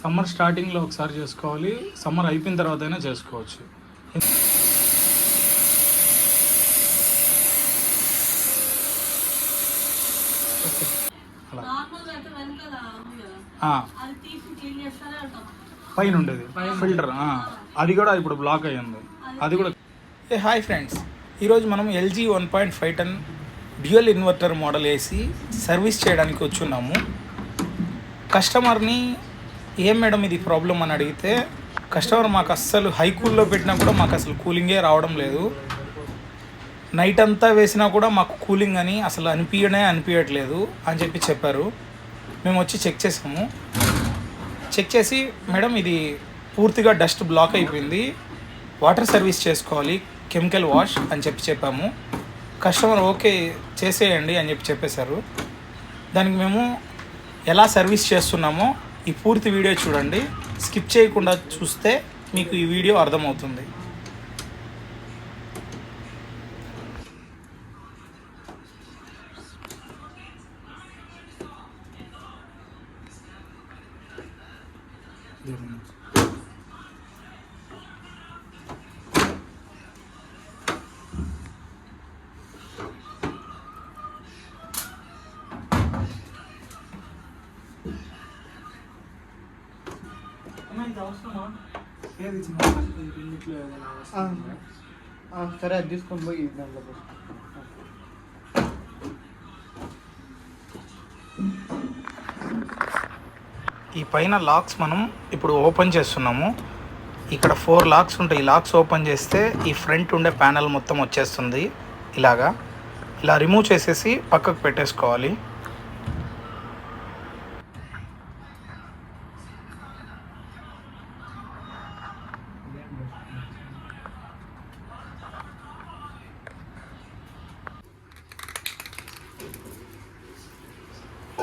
Summer స్టార్టింగ్లో ఒకసారి చేసుకోవాలి. సమ్మర్ అయిపోయిన తర్వాత అయినా చేసుకోవచ్చు పైన ఉండేది. ఫిల్టర్. అది కూడా ఇప్పుడు బ్లాక్ అయ్యింది. అది కూడా ఏ హాయ్ ఫ్రెండ్స్. ఈరోజు మనం LG one point five ton dual inverter model వేసి సర్వీస్ చేయడానికి వచ్చున్నాము. కస్టమర్ని ఏం మేడం ఇది ప్రాబ్లం అని అడిగితే కస్టమర్ మాకు అస్సలు హై కూల్లో పెట్టినా కూడా మాకు అసలు కూలింగే రావడం లేదు. నైట్ అంతా వేసినా కూడా మాకు కూలింగ్ అని అసలు అనిపించనే అనిపించట్లేదు అని చెప్పి చెప్పారు. మేము వచ్చి చెక్ చేసాము. చెక్ చేసి మేడం ఇది పూర్తిగా డస్ట్ బ్లాక్ అయిపోయింది. వాటర్ సర్వీస్ చేసుకోవాలి కెమికల్ వాష్ అని చెప్పి చెప్పాము. కస్టమర్ ఓకే చేసేయండి అని చెప్పి చెప్పేశారు. దానికి మేము ఎలా సర్వీస్ చేస్తున్నామో ఈ పూర్తి వీడియో చూడండి. స్కిప్ చేయకుండా చూస్తే మీకు ఈ వీడియో అర్థమవుతుంది. సరే అది తీసుకొని పోయి దాంట్లో ఈ పైన లాక్స్ మనం ఇప్పుడు ఓపెన్ చేస్తున్నాము. ఇక్కడ ఫోర్ లాక్స్ ఉంటాయి. ఈ లాక్స్ ఓపెన్ చేస్తే ఈ ఫ్రంట్ ఉండే ప్యానల్ మొత్తం వచ్చేస్తుంది. ఇలాగా. ఇలా రిమూవ్ చేసేసి పక్కకు పెట్టేసుకోవాలి.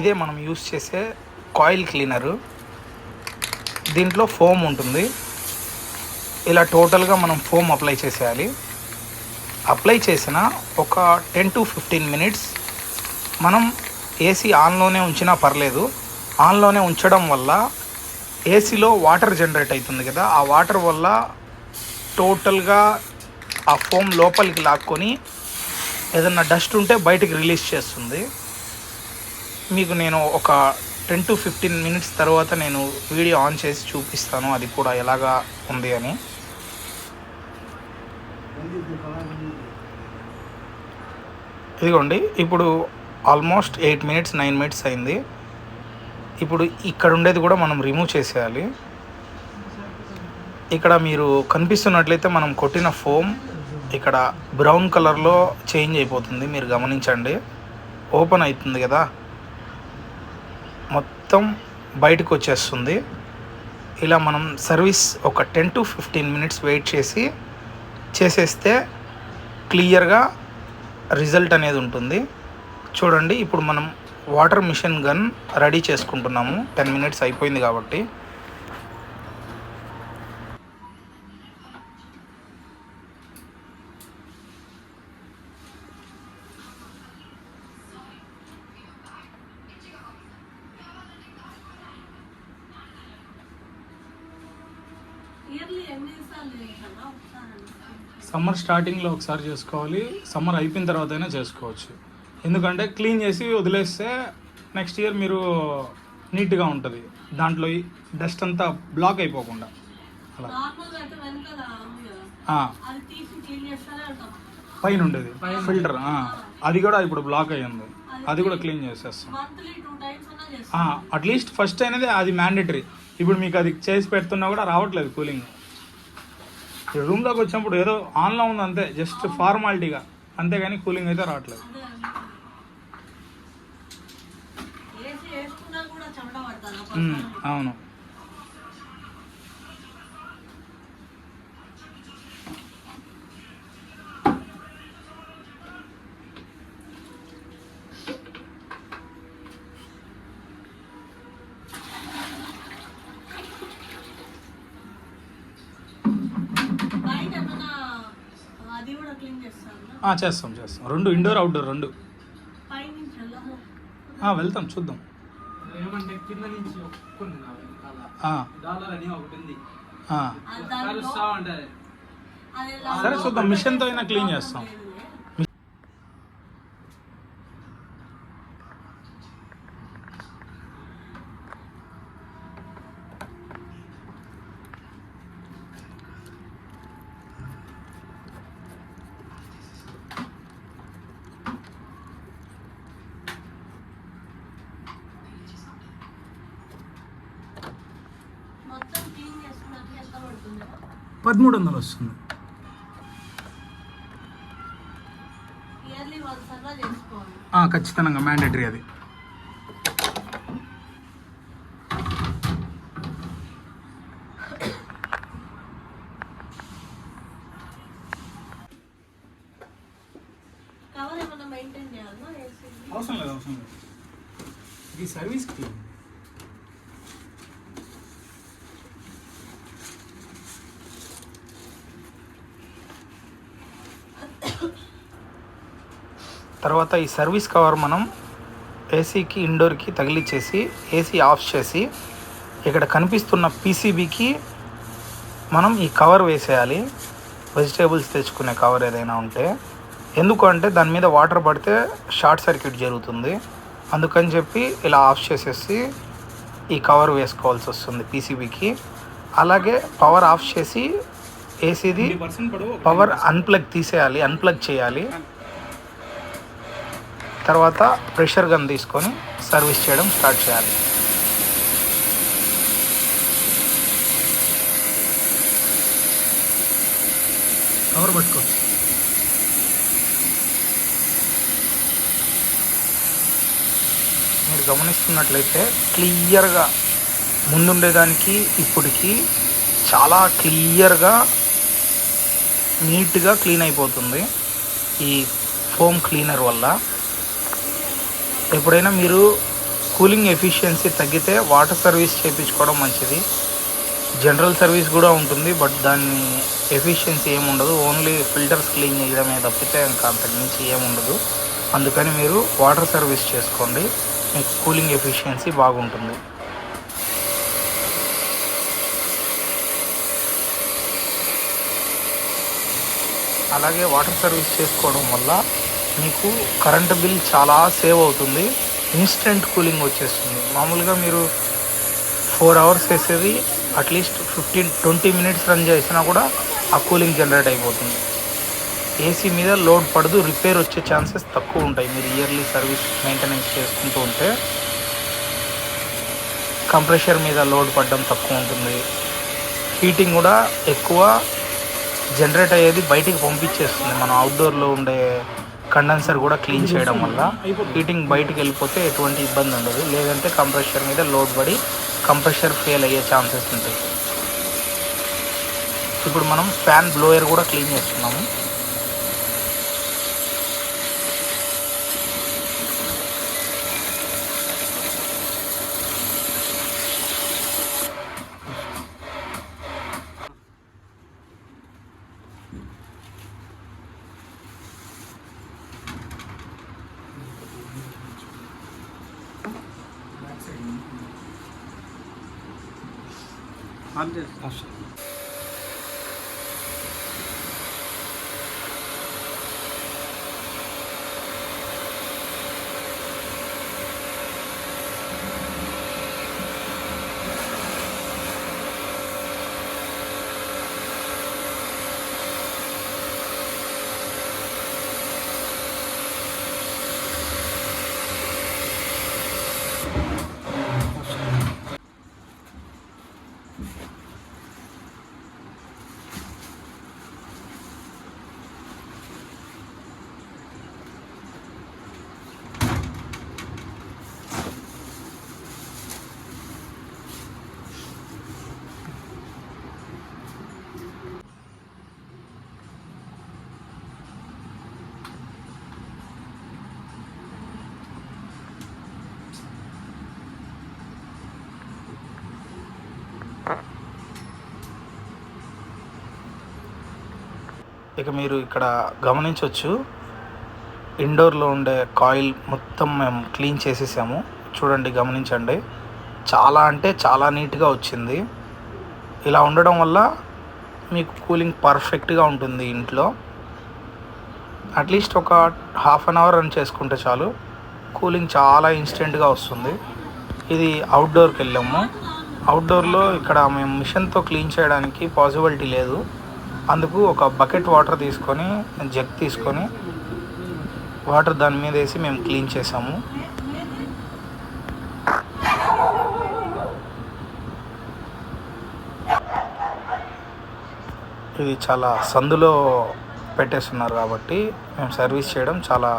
ఇదే మనం యూస్ చేసే కాయిల్ క్లీనరు. దీంట్లో ఫోమ్ ఉంటుంది. ఇలా టోటల్గా మనం ఫోమ్ అప్లై చేసేయాలి. అప్లై చేసిన ఒక టెన్ టు ఫిఫ్టీన్ మినిట్స్ మనం ఏసీ ఆన్లోనే ఉంచినా పర్లేదు. ఆన్లోనే ఉంచడం వల్ల ఏసీలో వాటర్ జనరేట్ అవుతుంది కదా ఆ వాటర్ వల్ల టోటల్గా ఆ ఫోమ్ లోపలికి లాక్కొని ఏదన్నా డస్ట్ ఉంటే బయటికి రిలీజ్ చేస్తుంది. మీకు నేను ఒక టెన్ టు ఫిఫ్టీన్ మినిట్స్ తర్వాత నేను వీడియో ఆన్ చేసి చూపిస్తాను. అది కూడా ఎలాగా ఉంది అని. ఇదిగోండి ఇప్పుడు almost eight minutes nine minutes అయింది. ఇప్పుడు ఇక్కడ ఉండేది కూడా మనం రిమూవ్ చేసేయాలి. ఇక్కడ మీరు కనిపిస్తున్నట్లయితే మనం కొట్టిన ఫోమ్ ఇక్కడ బ్రౌన్ కలర్లో చేంజ్ అయిపోతుంది. మీరు గమనించండి. ఓపెన్ అవుతుంది కదా. మొత్తం బయటకు వచ్చేస్తుంది. ఇలా మనం సర్వీస్ ఒక ten to fifteen minutes wait చేసి చేసేస్తే క్లియర్గా రిజల్ట్ అనేది ఉంటుంది. చూడండి ఇప్పుడు మనం వాటర్ మిషన్ గన్ రెడీ చేసుకుంటున్నాము. టెన్ మినిట్స్ అయిపోయింది కాబట్టి. సమ్మర్ స్టార్టింగ్లో ఒకసారి చేసుకోవాలి. సమ్మర్ అయిపోయిన తర్వాత అయినా చేసుకోవచ్చు. ఎందుకంటే క్లీన్ చేసి వదిలేస్తే నెక్స్ట్ ఇయర్ మీరు నీట్గా ఉంటుంది. దాంట్లో డస్ట్ అంతా బ్లాక్ అయిపోకుండా. అలా. పైన ఉండేది. ఫిల్టర్. అది కూడా ఇప్పుడు బ్లాక్ అయ్యింది. అది కూడా క్లీన్ చేసేస్తాం. అట్లీస్ట్ ఫస్ట్ అనేది అది మ్యాండేటరీ. ఇప్పుడు మీకు అది చేసి పెడుతున్నా కూడా రావట్లేదు కూలింగ్. రూమ్లోకి వచ్చినప్పుడు ఏదో ఆన్లో ఉంది అంతే జస్ట్ ఫార్మాలిటీగా అంతేగాని కూలింగ్ అయితే రావట్లేదు. అవును. చేస్తాం చేస్తాం. రెండు ఇండోర్ అవుట్డోర్ రెండు. వెళ్తాం చూద్దాం. సరే చూద్దాం. మిషన్తో అయినా క్లీన్ చేస్తాం మొత్తం క్లీన్ చేసుకున్నట్టు ఎంత పడుతుంది పదమూడు వందలు వస్తుంది ఖచ్చితంగా మ్యాండేటరీ అది కవర్ ఏమైనా మెయింటైన్ చేయాలన్నా ఏసీ అవసరం లేదు అవసరం లేదు ఇది సర్వీస్కి తర్వాత ఈ సర్వీస్ కవర్ మనం ఏసీకి ఇండోర్కి తగిలిచ్చేసి ఏసీ ఆఫ్ చేసి ఇక్కడ కనిపిస్తున్న పీసీబీకి మనం ఈ కవర్ వేసేయాలి. వెజిటేబుల్స్ తెచ్చుకునే కవర్ ఏదైనా ఉంటే. ఎందుకు అంటే దాని మీద వాటర్ పడితే షార్ట్ సర్క్యూట్ జరుగుతుంది. అందుకని చెప్పి ఇలా ఆఫ్ చేసేసి ఈ కవర్ వేసుకోవాల్సి వస్తుంది పీసీబీకి. అలాగే పవర్ ఆఫ్ చేసి ఏసీది పవర్ అన్ప్లగ్ తీసేయాలి అన్ప్లగ్ చేయాలి. తర్వాత ప్రెషర్ గన్ తీసుకొని సర్వీస్ చేయడం స్టార్ట్ చేయాలి. కవర్ పట్టుకో. మీరు గమనిస్తున్నట్లయితే క్లియర్గా ముందుండేదానికి ఇప్పటికి చాలా క్లియర్గా నీట్గా క్లీన్ అయిపోతుంది. ఈ ఫోమ్ క్లీనర్ వల్ల ఎప్పుడైనా మీరు కూలింగ్ ఎఫిషియన్సీ తగ్గితే వాటర్ సర్వీస్ చేయించుకోవడం మంచిది. జనరల్ సర్వీస్ కూడా ఉంటుంది బట్ దాన్ని ఎఫిషియన్సీ ఏముండదు ఓన్లీ ఫిల్టర్స్ క్లీన్ చేయడమే తప్పితే ఇంకా అంతకు మించి ఏముండదు అందుకని మీరు వాటర్ సర్వీస్ చేసుకోండి. మీకు కూలింగ్ ఎఫిషియన్సీ బాగుంటుంది. అలాగే వాటర్ సర్వీస్ చేసుకోవడం వల్ల మీకు కరెంటు బిల్ చాలా సేవ్ అవుతుంది. ఇన్స్టెంట్ కూలింగ్ వచ్చేస్తుంది. మామూలుగా మీరు ఫోర్ అవర్స్ వేసేది at least fifteen twenty minutes run చేసినా కూడా ఆ కూలింగ్ జనరేట్ అయిపోతుంది. ఏసీ మీద లోడ్ పడదు రిపేర్ వచ్చే ఛాన్సెస్ తక్కువ ఉంటాయి. మీరు ఇయర్లీ సర్వీస్ మెయింటెనెన్స్ చేసుకుంటూ ఉంటే కంప్రెషర్ మీద లోడ్ పడడం తక్కువ ఉంటుంది. హీటింగ్ కూడా ఎక్కువ జనరేట్ అయ్యేది బయటికి పంపించేస్తుంది. మనం అవుట్డోర్లో ఉండే కండెన్సర్ కూడా క్లీన్ చేయడం వల్ల హీటింగ్ బయటికి వెళ్ళిపోతే ఎటువంటి ఇబ్బంది ఉండదు. లేదంటే కంప్రెషర్ మీద లోడ్ పడి కంప్రెషర్ ఫెయిల్ అయ్యే ఛాన్సెస్ ఉంటాయి. ఇప్పుడు మనం ఫ్యాన్ బ్లోయర్ కూడా క్లీన్ చేస్తున్నాము. ఆఫ్ చేస్తా ఇక మీరు ఇక్కడ గమనించవచ్చు. ఇండోర్లో ఉండే కాయిల్ మొత్తం మేము క్లీన్ చేసేసాము. చూడండి గమనించండి. చాలా అంటే చాలా నీట్గా వచ్చింది. ఇలా ఉండడం వల్ల మీకు కూలింగ్ పర్ఫెక్ట్గా ఉంటుంది ఇంట్లో. అట్లీస్ట్ ఒక హాఫ్ అన్ అవర్ రన్ చేసుకుంటే చాలు. కూలింగ్ చాలా ఇన్స్టెంట్గా వస్తుంది. ఇది అవుట్డోర్కి వెళ్ళాము. అవుట్డోర్లో ఇక్కడ మేము మిషన్తో క్లీన్ చేయడానికి పాసిబిలిటీ లేదు. అందుకు ఒక బకెట్ వాటర్ తీసుకొని జగ్ తీసుకొని వాటర్ దాని మీద వేసి మేము క్లీన్ చేసాము. ఇది చాలా సందులో పెట్టేస్తున్నారు కాబట్టి మేము సర్వీస్ చేయడం చాలా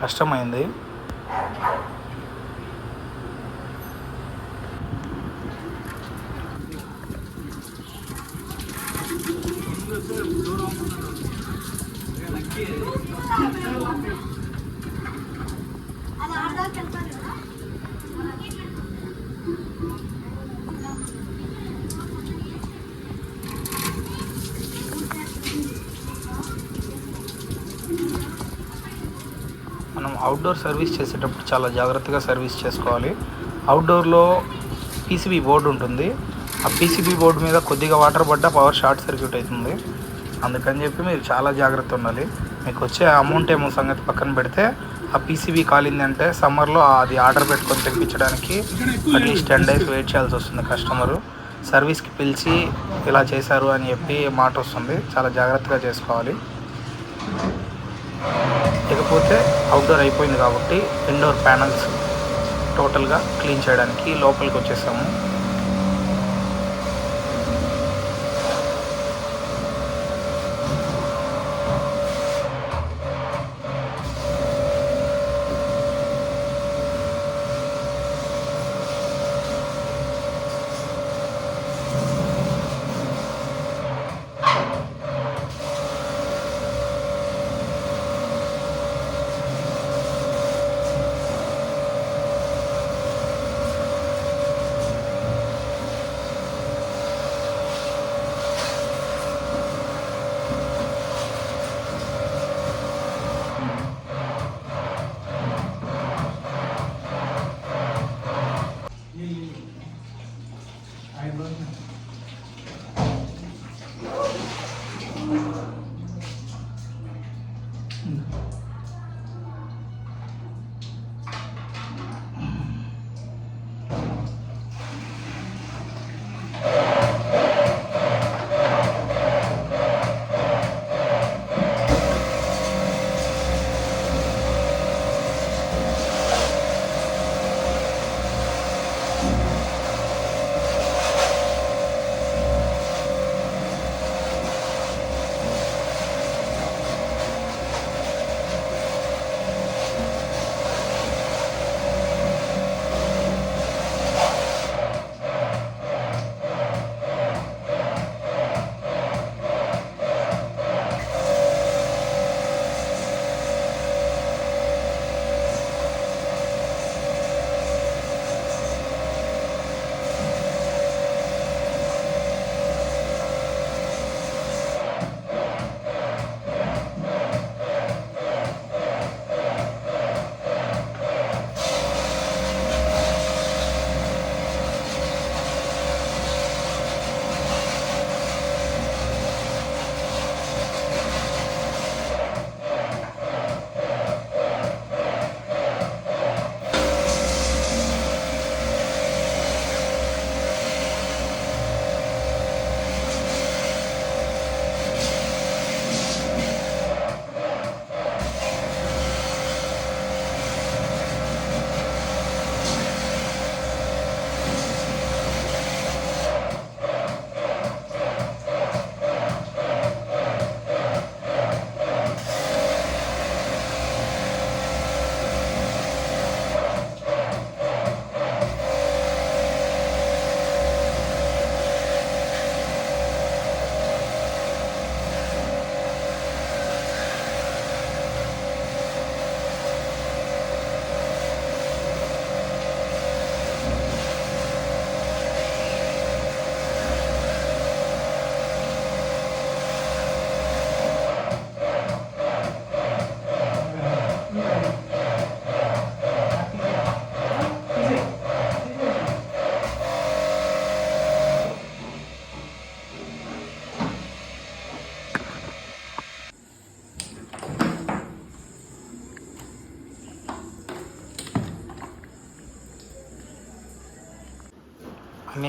కష్టమైంది మనం అవుట్డోర్ సర్వీస్ చేసేటప్పుడు చాలా జాగ్రత్తగా సర్వీస్ చేసుకోవాలి. అవుట్డోర్లో పీసీబీ బోర్డు ఉంటుంది. ఆ పీసీబీ బోర్డు మీద కొద్దిగా వాటర్ పడ్డా పవర్ షార్ట్ సర్క్యూట్ అవుతుంది. అందుకని చెప్పి మీరు చాలా జాగ్రత్త ఉండాలి. మీకు వచ్చే అమౌంట్ ఏమో సంగతి పక్కన పెడితే ఆ పీసీబీ కాలిందంటే సమ్మర్లో అది ఆర్డర్ పెట్టుకొని తెప్పించడానికి at least ten days wait చేయాల్సి వస్తుంది కస్టమరు సర్వీస్కి పిలిచి ఇలా చేశారు అని చెప్పి మాట వస్తుంది. చాలా జాగ్రత్తగా చేసుకోవాలి. ఇకపోతే అవుట్డోర్ అయిపోయింది కాబట్టి ఇండోర్ ప్యానల్స్ టోటల్గా క్లీన్ చేయడానికి లోపలికి వచ్చేసాము.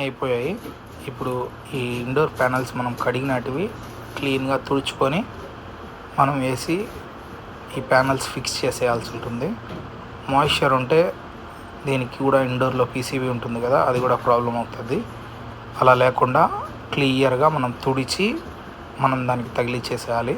అయిపోయాయి. ఇప్పుడు ఈ ఇండోర్ ప్యానల్స్ మనం కడిగినటివి క్లీన్గా తుడుచుకొని మనం వేసి ఈ ప్యానల్స్ ఫిక్స్ చేసేయాల్సి ఉంటుంది. మాయిశ్చర్ ఉంటే దీనికి కూడా ఇండోర్లో పీసీబీ ఉంటుంది కదా అది కూడా ప్రాబ్లం అవుతుంది. అలా లేకుండా క్లియర్గా మనం తుడిచి మనం దానికి తగిలిచ్చేసేయాలి.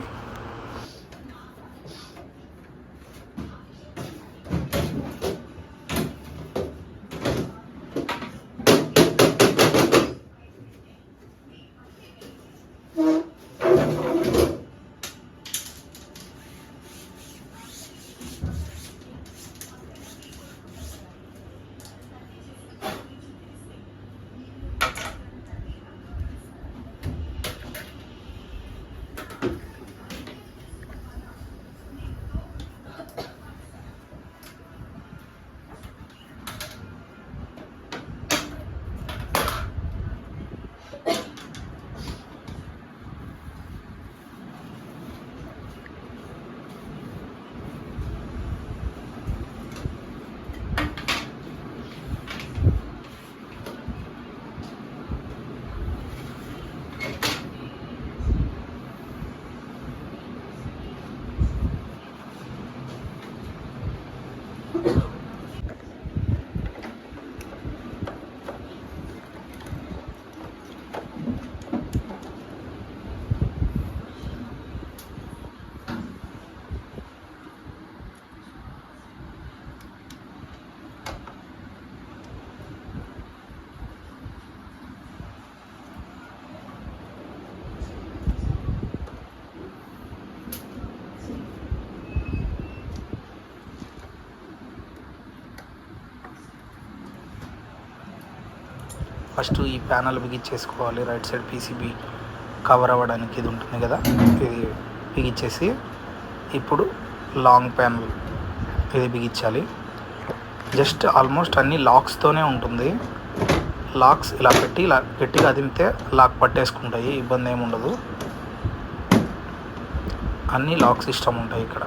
ఫస్ట్ ఈ ప్యానల్ బిగించేసుకోవాలి రైట్ సైడ్ పీసీబీ కవర్ అవ్వడానికి ఇది ఉంటుంది కదా? ఇది బిగించేసి ఇప్పుడు లాంగ్ ప్యానల్ ఇది బిగించాలి జస్ట్ ఆల్మోస్ట్ అన్ని లాక్స్తోనే ఉంటుంది. లాక్స్ ఇలా పెట్టి ఇలా గట్టిగా అదిమితే లాక్ పట్టేసుకుంటాయి. ఇబ్బంది ఏమి ఉండదు. అన్ని లాక్ సిస్టమ్ ఉంటాయి ఇక్కడ.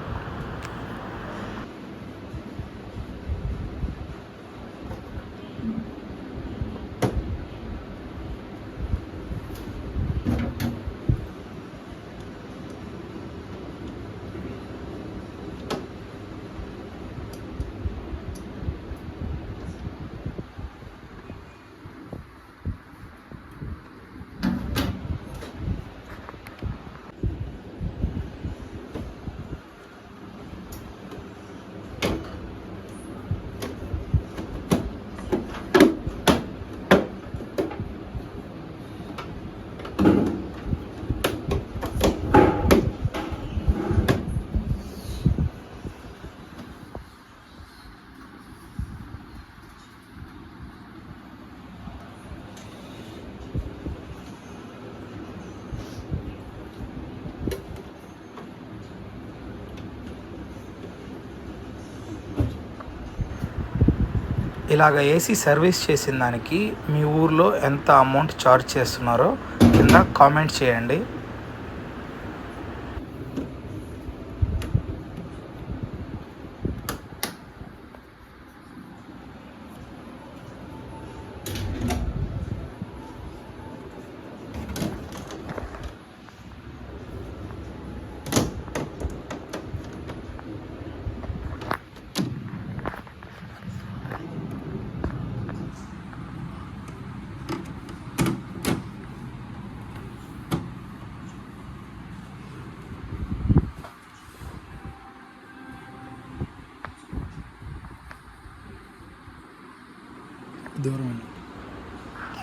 ఇలాగ ఏసీ సర్వీస్ చేసిన దానికి మీ ఊర్లో ఎంత అమౌంట్ ఛార్జ్ చేస్తున్నారో కింద కామెంట్ చేయండి.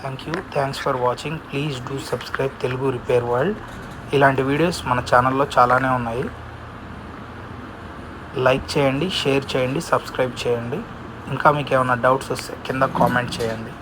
Thank you. Thanks for watching. Please do subscribe Telugu repair world. ఇలాంటి వీడియోస్ మన ఛానల్లో చాలానే ఉన్నాయి. లైక్ చేయండి షేర్ చేయండి సబ్స్క్రైబ్ చేయండి. ఇంకా మీకు ఏమైనా డౌట్స్ వస్తే కింద కామెంట్ చేయండి.